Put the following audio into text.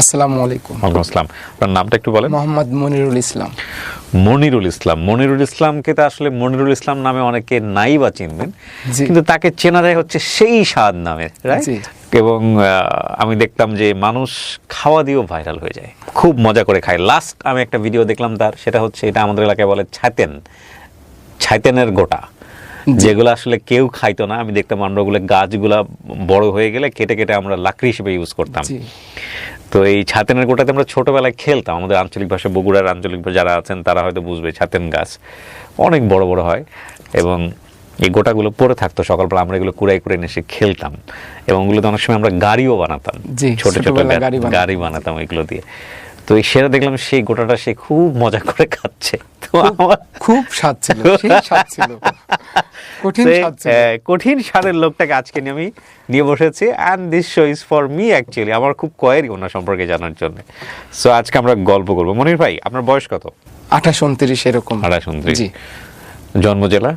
আসসালামু আলাইকুম। ওয়ালাইকুম আসসালাম। আপনার নামটা একটু বলেন। মোহাম্মদ মনিরুল ইসলাম। মনিরুল ইসলাম। মনিরুল ইসলামকে তো আসলে মনিরুল ইসলাম নামে অনেকে নাই বা চিনবেন কিন্তু তাকে চেনা যায় হচ্ছে সেই স্বাদ নামে রাইট এবং আমি দেখতাম যে মানুষ খাওয়া দিয়েও ভাইরাল হয়ে যায়। খুব মজা করে খায়। লাস্ট আমি একটা ভিডিও দেখলাম তার সেটা হচ্ছে এটা আমাদের এলাকায় বলে ছাতেন। ছাতেনের গোটা। যেগুলো আসলে কেউ খাইতো না। আমি দেখতাম আমরা ওগুলো গাছগুলা বড় হয়ে গেলে কেটে কেটে আমরা লাকড়ি হিসেবে ইউজ করতাম। তো এই ছাতেনের গোটাতে আমরা ছোটবেলায় খেলতাম। আমাদের আঞ্চলিক ভাষা বগুড়ার আঞ্চলিক যারা আছেন তারা হয়তো বুঝবে ছাতেন গাছ। অনেক বড় বড় হয় এবং এই গোটাগুলো পরে থাকতো। সকালবেলা আমরা এগুলো কুড়াই করে এনে এসে খেলতাম এবং ওগুলোতে অনেক সময় আমরা গাড়িও বানাতাম। ছোট ছোট গাড়ি বানাতাম। এগুলো দিয়ে। তো এই সেরা দেখলাম সেই গোটাটা সে খুব মজা করে খাচ্ছে খুব স্বাদ ছিল সেই স্বাদ ছিল। কঠিন সেই, স্বাদ ছিল। কঠিন স্বাদের লোকটাকে আজকে নিয়ে আমি নিয়ে বসেছি and this show is for me actually আমার খুব কয়েরই ওনার সম্পর্কে জানার জন্য। সো আজকে আমরা গল্প করব। মনির ভাই আপনার বয়স কত? আঠাশ উনত্রিশ এরকম। আঠাশ উনত্রিশ। জি। জন্ম জেলা?